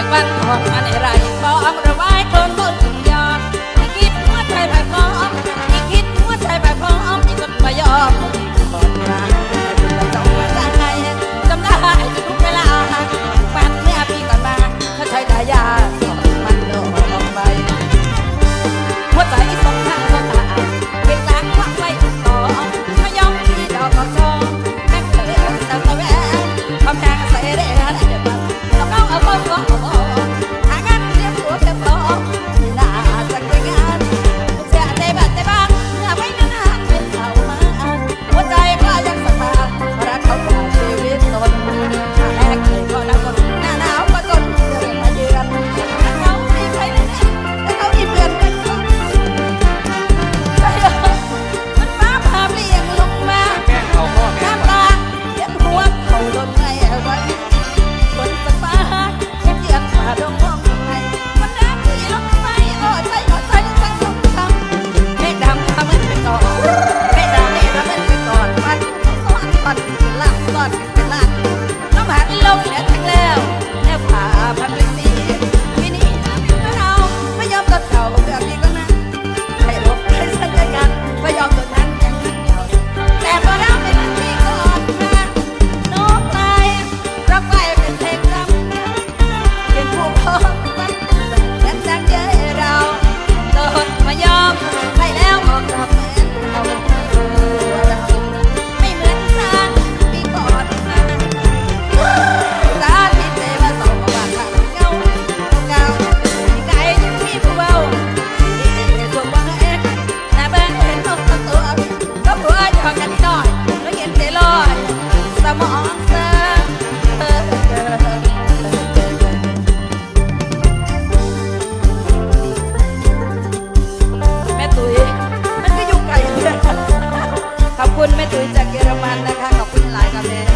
จากวันทองอันไรฟ้องระไว้คนต้น love. เยอรมันนะคะขอบคุณหลายกาแฟ